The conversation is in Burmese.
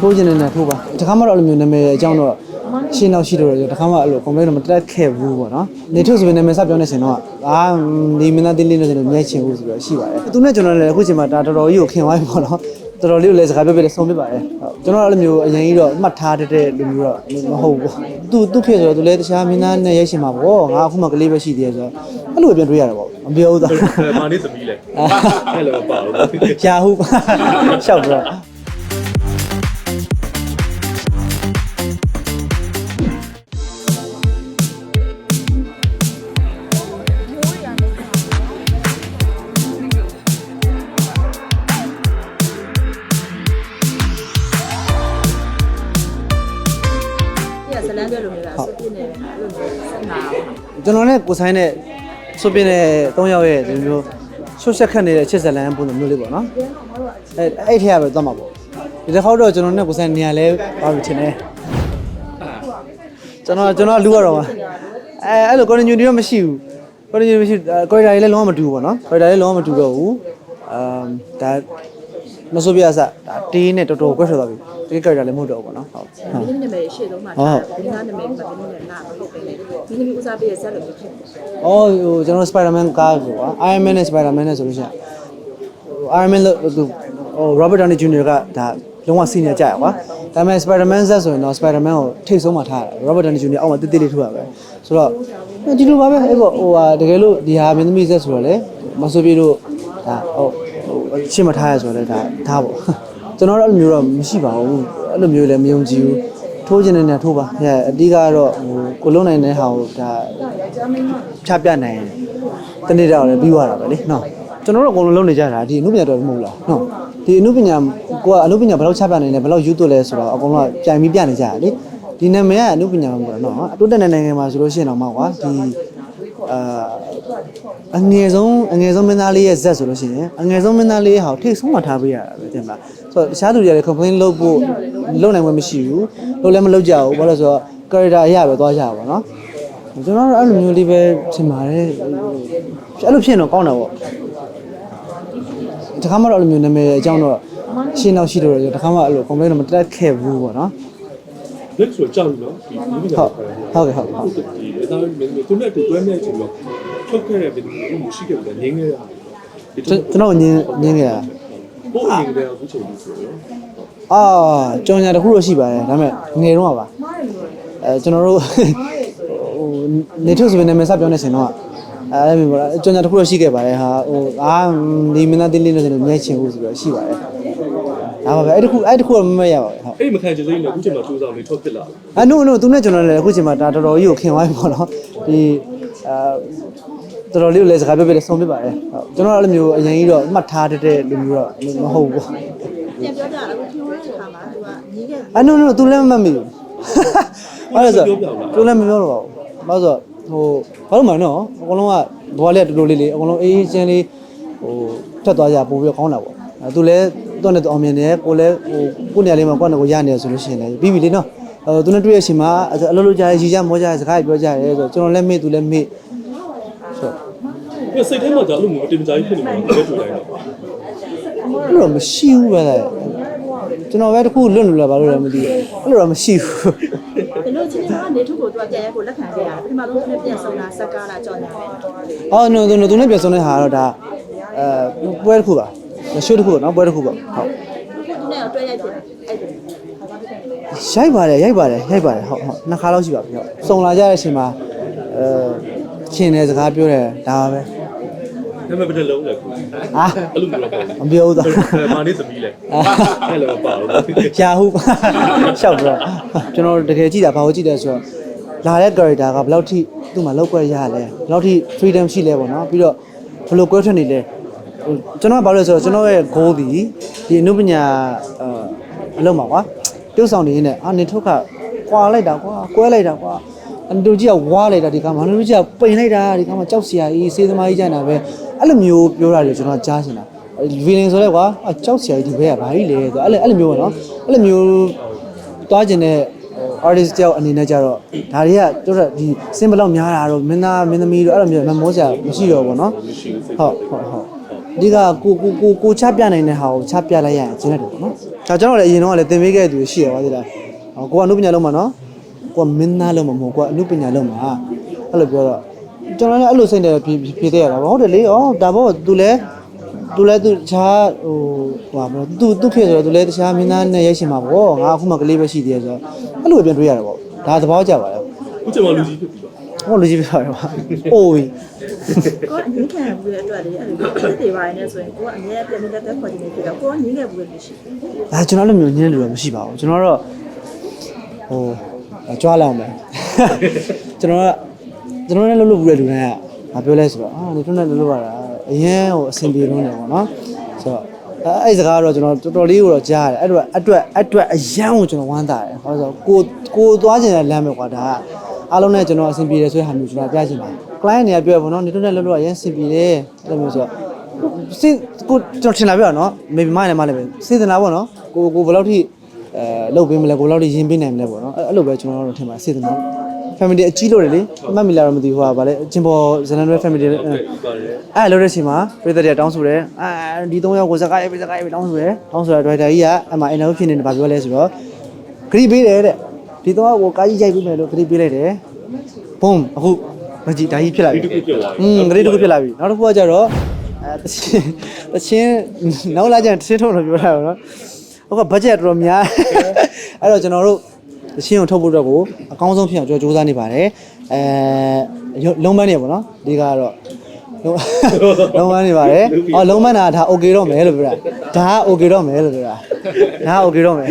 ထိုးခြင်းနဲ့ထိုးပါတခါမှတော့အဲ့လိုမျိုးနာမည်အကြောင်းတော့ရှင်းတော့ရှိတော့တယ်တခါမှအဲ့လို complaint တော့မတက်ခဲ့ဘူးပေါ့နော်နေထုတ်ဆိုရင်နာမည်စပြောနေစင်တော့အာဒီမင်းသားတင်းလေးနဲ့ဆိုတော့မြိုက်ချင်ဘူးဆိုတော့ရှိပါတယ်သူနဲ့ကျွန်တော်လည်းအခုချိန်မှာဒါတော်တော်ကြီးကိုခင်သွားပြီပေါ့နော်တော်တော်လေးကိုလည်းစကားပြောပြလဲဆုံးပြပါတယ်ဟုတ်ကျွန်တော်အဲ့လိုမျိုးအရင်ကြီးတော့မှတ်ထားတဲ့လူမျိုးတော့မဟုတ်ဘူးသူသူဖြစ်ဆိုတော့သူလည်းတခြားမင်းသားနဲ့ရိုက်ရှင်မှာပေါ့ငါအခုမှကလေးပဲရှိသေးတယ်ဆိုတော့အဲ့လိုပဲပြန်တွေ့ရတာပေါ့မပြောဘူးသားမာနေသမီးလဲအဲ့လိုမပါဘူးရာဟုရှောက်တော့ န်းတဲ့လိုမျိုးလားစုပြနေတယ်အဲ့လိုမျိုးဆက်နာအောင်ကျွန်တော်နဲ့ကိုဆိုင်နဲ့စုပြင်းတဲ့၃ယောက်ရဲ့ဒီမျိုးရှုပ်ဆက်ခတ်နေတဲ့ချစ်ဇလန်ပုံစံမျိုးလေးပေါ့နော်အဲအဲ့ထက်ရပဲသွားမှာပေါ့ဒီတစ်ခေါက်တော့ကျွန်တော်နဲ့ကိုဆိုင်နေရာလဲပါပြီထင်တယ်ကျွန်တော်ကျွန်တော်လူရတော့မှာအဲအဲ့လို continuity တော့မရှိဘူး continuity မရှိကော်ရီတာလည်းလုံးဝမတူဘူးပေါ့နော်ကော်ရီတာလည်းလုံးဝမတူတော့ဘူးအမ်ဒါ မဆိုပြရစဒါတေးနဲ့တော်တော်ကွက်ထွက်သွားပြီတေးကော်ရီတာလည်းမဟုတ်တော့ဘူးပေါ့နော်ဟုတ်ဟုတ်မင်းသမီးနာမည်ရှေ့ဆုံးမှာဟုတ်ထားတယ်မင်းသားနာမည်ကမင်းသမီးနဲ့နာမဟုတ်ပဲလေမင်းသမီးဦးစားပေးရဲ့ဇက်လိုမျိုးဖြစ်တယ်။အော်ဟိုကျွန်တော် Spider-Man ကားကိုကွာ Iron Man နဲ့ Spider-Man နဲ့ဆိုလို့ရှိရင်ဟို Iron Man လို့ဟိုဟို Robert Downey Jr. ကဒါလုံးဝ senior ကြရကွာ။ဒါပေမဲ့ Spider-Man ဇက်ဆိုရင်တော့ Spider-Man ကိုထိတ်ဆုံးမှထားတာ။ Robert Downey Jr. အောက်မှာတိတိလေးထိုးရပဲ။ဆိုတော့ဒီလိုပါပဲအဲ့ပေါ့ဟိုဟာတကယ်လို့ဒီဟာမင်းသမီးဇက်ဆိုတော့လေမဆိုပြေလို့ဒါဟိုဟိုအ ရှင်းမထားရဆိုတော့လေဒါဒါပေါ့။ကျွန်တော်တို့အဲ့လိုမျိုးတော့မရှိပါဘူး။အဲ့လိုမျိုးလည်းမယုံကြည်ဘူး။ထိုးခြင်းနဲ့ထိုးပါ။အဲအဓိကကတော့ဟိုကိုလုံးနိုင်တဲ့ဟာကိုဒါဖြတ်ပြတ်နိုင်တနေ့တော့လည်းပြီးသွားတာပဲလေနော်ကျွန်တော်တို့အကုန်လုံးလုပ်နေကြတာဒီအမှုပညာတော်မဟုတ်လားနော်ဒီအမှုပညာကိုကအမှုပညာဘယ်လောက်ချပြနိုင်လဲဘယ်လောက်ယူသွလဲဆိုတော့အကုန်လုံးကပြိုင်ပြီးပြနေကြတာလေဒီနာမည်ကအမှုပညာမှာပေါ့နော်အတူတက်တဲ့နိုင်ငံမှာဆိုလို့ရှိရင်တော့မှကွာဒီ အာအငယ်ဆုံးအငယ်ဆုံးမင်းသားလေးရဲ့ဇက်ဆိုလို့ရှိရင်အငယ်ဆုံးမင်းသားလေးဟာထိတ်ဆုံးမှထားပေးရတာပဲတင်မလားဆိုတော့တခြားလူတွေကလည်း complain လုပ်ဖို့လုပ်နိုင်မှမရှိဘူးလုပ်လည်းမလုပ်ကြဘူးဘာလို့လဲဆိုတော့ character အရာပဲသွားကြပါဘောနော်ကျွန်တော်တို့အဲ့လိုမျိုးလေးပဲထင်ပါတယ်အဲ့လိုဖြစ်ရင်တော့ကောင်းတာပေါ့တခါမှတော့အဲ့လိုမျိုးနာမည်အကြောင်းတော့ရှင်းတော့ရှိတော့တယ်တခါမှအဲ့လို complaint တော့မတက်ခဲ့ဘူးပေါ့နော် လက်ဆိုကြောက်လို့နော်ဒီဒီကဟုတ်ဟုတ်ကဲ့ဟုတ်ဟုတ်ဒီအဲဒါမင်းသူနဲ့တူတွဲမဲ့ချင်တော့ထုတ်ခဲ့တဲ့ပြည်သူမှုရှိခဲ့တယ်ငင်းခဲ့တာဒီကျွန်ကျွန်တော်ညင်းညင်းခဲ့တာပို့ငင်းတဲ့အခုချိန်ကြီးဆိုတော့အာကြောင်ညာတစ်ခုတော့ရှိပါတယ်ဒါပေမဲ့ငယ်တော့ပါအဲကျွန်တော်တို့ဟိုနေထုတ်ဆိုရင်နာမည်စပြောနေစင်တော့အဲအဲ့လိုမျိုးပေါ့ကြောင်ညာတစ်ခုတော့ရှိခဲ့ပါတယ်ဟာဟိုအာဒီမင်းသားတင်းလေးနဲ့ဆိုတော့မြဲချင်ဘူးဆိုတော့ရှိပါတယ် ဒါပါပဲအဲ့တခုအဲ့တခုတော့မမရပါဘူးဟုတ်အဲ့မခံချင်စိမ့်နဲ့အခုချိန်မှာစူးစမ်းနေထုတ်ဖြစ်လာအနို့နို့သူနဲ့ကျွန်တော်လည်းအခုချိန်မှာဒါတော်တော်ကြီးကိုခင်သွားပြီပေါ့နော်ဒီအာတော်တော်လေးကိုလည်းစကားပြောပြလဲဆုံးပြပါတယ်ဟုတ်ကျွန်တော်အဲ့လိုမျိုးအရင်ကြီးတော့မှတ်ထားတဲ့လူမျိုးတော့မဟုတ်ဘူးပြန်ပြောကြတာအခုဖြိုးတဲ့ခါမှာသူကညီးခဲ့အနို့နို့သူလည်းမမှတ်မိဘူးဘာလို့ဆိုသူလည်းမပြောတော့ပါဘူးဘာလို့ဆိုဟိုဘာလို့မှနော်အကုန်လုံးကဘွားလေးတူတူလေးလေးအကုန်လုံးအေးအေးချင်းလေးဟိုထက်သွားကြပို့ပြီးကောင်းတာပေါ့အဲသူလည်း သူ့နဲ့သူအောင်မြင်တယ်ကိုလည်းဟိုကိုနေရာလေးမှာကိုယ့်နဲ့ကိုရနေရဆိုလို့ရှိရင်လည်းပြီးပြီလေနော်အဲသူနဲ့တွေ့ရရှင်မှာအလုပ်လုပ်ကြရရီကြမောကြရစကားပြောကြရဲဆိုတော့ကျွန်တော်လည်းမေ့သူလည်းမေ့ဆိုပြစိတ်ထဲမှာဒါလို့မတင်ကြကြီးဖြစ်နေမှာတကယ်တူလိုက်တော့အဲ့လိုမရှိဘူးပဲလေကျွန်တော်ပဲတခုလွတ်လို့လာပါလို့လည်းမသိဘူးအဲ့လိုတော့မရှိဘူးဘယ်လိုချင်းကနေထုတ်ကိုသူကပြန်ရဲကိုလက်ခံခဲ့ရပထမဆုံးသူနဲ့ပြန်ဆုံးတာစက်ကားလာကြော်ညာတယ်အော် no no သူနဲ့ပြန်ဆုံးတဲ့ဟာကတော့ဒါအဲပွဲတစ်ခုပါ ရှိုးတစ်ခုပေါ့နော်ပွဲတစ်ခုပေါ့ဟုတ်သူနဲ့တော့တွဲရိုက်ဖြစ်တယ်အဲ့ဒါရိုက်ပါတယ်ရိုက်ပါတယ်ရိုက်ပါတယ်ဟုတ်ဟုတ်နှစ်ခါလောက်ရှိပါပြီဟုတ်စုံလာကြတဲ့အချိန်မှာအဲရှင်တဲ့စကားပြောတယ်ဒါပါပဲနာမည်ဘယ်လုံးလဲခုအာအဲ့လိုမျိုးတော့မပြောဘူးသားမာနေသမီးလဲအဲ့လိုမပါဘူးရာဟုရှောက်တော့ကျွန်တော်တကယ်ကြည့်တာဘာလို့ကြည့်တယ်ဆိုတော့လာတဲ့ character ကဘယ်လောက်ထိသူ့မှာလောက်ကွက်ရလဲဘယ်လောက်ထိ freedom ရှိလဲပေါ့နော်ပြီးတော့ဘယ်လိုကွဲထွက်နေလဲဟို ကျွန်တော်ကဘာလို့လဲဆိုတော့ကျွန်တော်ရဲ့ goal ဒီဒီအနုပညာအအလုံးပါကွာပြုတ်ဆောင်နေနေအာနေထုတ်ကကွာလိုက်တာကွာကွဲလိုက်တာကွာအန်တူကြီးကဝါလိုက်တာဒီကမှာအန်တူကြီးကပိန်လိုက်တာဒီကမှာကြောက်စရာကြီးစေးသမားကြီးကြတာပဲအဲ့လိုမျိုးပြောတာတွေကျွန်တော်ကြားနေတာ feeling ဆိုလဲကွာအကြောက်စရာကြီးဒီဘက်ကဘာကြီးလဲဆိုအဲ့လိုအဲ့လိုမျိုးပေါ့နော်အဲ့လိုမျိုးတွားကျင်တဲ့ artist တယောက်အနေနဲ့ကြတော့ဒါတွေကတို့တော့ဒီစင်ဘလောက်များတာတော့မင်းသားမင်းသမီးတို့အဲ့လိုမျိုးမမောစရာမရှိတော့ဘူးပေါ့နော်မရှိဘူးစိတ်ဟုတ်ဟုတ် ဟုတ်ဒီကကိုကိုကိုကိုချပြနိုင်တဲ့ဟာကိုချပြလိုက်ရရင်ကျင်းတယ်ပေါ့နော်ဒါကျွန်တော်လည်းအရင်တော့လည်းသင်ပေးခဲ့တဲ့သူရှိရပါသေးတယ်ဟောကိုကအနုပညာလုံးမှာနော်ကိုကမင်းသားလုံးမှာမဟုတ်ကိုကအနုပညာလုံးမှာအဲ့လိုပြောတော့ကျွန်တော်လည်းအဲ့လိုစိတ်တယ်ဖြေဖြေတဲ့ရတာပေါ့ဟုတ်တယ်လေဩဒါပေါ့ तू လည်းသူလည်းသူတခြားဟိုဟိုပါမလို့သူသူဖြစ်ဆိုတော့သူလည်းတခြားမင်းသားနဲ့ရိုက်ရှင်မှာပေါ့ငါအခုမှကလေးပဲရှိသေးတယ်ဆိုတော့အဲ့လိုပဲပြန်တွေးရတယ်ပေါ့ဒါသဘောကျပါတယ်ဦးကျော်မလူကြီးဖြစ်ပြီပါ ဟောလူကြီးပြပါတယ်ပါအိုးကိုကငင်းခံဘူးတဲ့အတွက်လေအဲ့လိုတက်တွေပါနေဆိုရင်ကိုကအများပြန်တက်တက်ခေါ်နေဖြစ်တော့ကိုကငင်းခဲ့ဘူးလို့ရှိတယ်ဒါကျွန်တော်လည်းမျိုးညင်းလို့တော့မရှိပါဘူးကျွန်တော်တော့ဟိုကြွားလောက်မယ်ကျွန်တော်ကကျွန်တော်လည်းလှုပ်လှုပ်ဘူးတဲ့လူတိုင်းကမပြောလဲဆိုတော့အာဒီထုံးနဲ့လှုပ်လှုပ်ရတာအရင်ဟိုအဆင်ပြေလုံးတယ်ပေါ့နော်ဆိုတော့အဲအဲ့စကားတော့ကျွန်တော်တော်တော်လေးကိုတော့ကြားရတယ်အဲ့တော့အတွက်အတွက်အရန်ကိုကျွန်တော်ဝမ်းသာတယ်ဟောဆိုကိုကိုသွားကျင်တဲ့လမ်းပဲကွာဒါက အားလုံးနဲ့ကျွန်တော်အဆင်ပြေတယ်ဆိုတဲ့ဟာမျိုးကျွန်တော်ပြချင်တယ် client တွေကပြောရပါတော့ဒီထုံးနဲ့လှုပ်လှုပ်ရအရင်အဆင်ပြေတယ်အဲ့လိုမျိုးဆိုတော့စိတ်ကိုကျွန်တော်ထင်လာပြတော့နော်မေဘီမိုင်းလည်းမလည်းပဲစေတနာပေါ့နော်ကိုကိုဘယ်လောက်ထိအဲလှုပ်ပေးမလဲကိုဘယ်လောက်ထိရင်ပေးနိုင်မလဲပေါ့နော်အဲ့အဲ့လိုပဲကျွန်တော်တို့ထင်ပါစေတနာ family အကြီးလို့တယ်လေအမှတ်မိလာတော့မသိဘူးဟာဗာလေအချင်းပေါ်ဇန်နဝါရီ family အဲ့အဲ့လိုတဲ့အချိန်မှာပြည်သက်တွေတောင်းဆိုတယ်အဲဒီ၃ယောက်ကိုစကားရေးစကားရေးတောင်းဆိုတယ်တောင်းဆိုတဲ့ driver ကြီးကအဲ့မှာ interview ဖြစ်နေတယ်ဗာပြောလဲဆိုတော့ဂရီပေးတယ်တဲ့ ဒီတော့ကိုကားကြီးရိုက်ပေးမယ်လို့ဂရီပေးလိုက်တယ်ဘုံအခုမကြည့်ဒါကြီးဖြစ်လာဒီပြီတစ်ခုပြောသွားอืมဂရိတ်တစ်ခုဖြစ်လာပြီနောက်တစ်ခုကကျတော့အဲတချင်းတချင်းနောက်လာကျရင်တချင်းထုတ်လို့ပြောတာပေါ့နော်ဟုတ်ကဘတ်ဂျက်တော်တော်များအဲ့တော့ကျွန်တော်တို့တချင်းကိုထုတ်ဖို့အတွက်ကိုအကောင်းဆုံးဖြစ်အောင်ကျွန်တော်စူးစမ်းနေပါတယ်အဲလုံးပန်းနေပေါ့နော်ဒီကတော့လုံးလုံးပန်းနေပါတယ်အော်လုံးပန်းတာဒါ okay တော့မယ်လို့ပြောတာဒါက okay တော့မယ်လို့ပြောတာဒါက okay တော့မယ်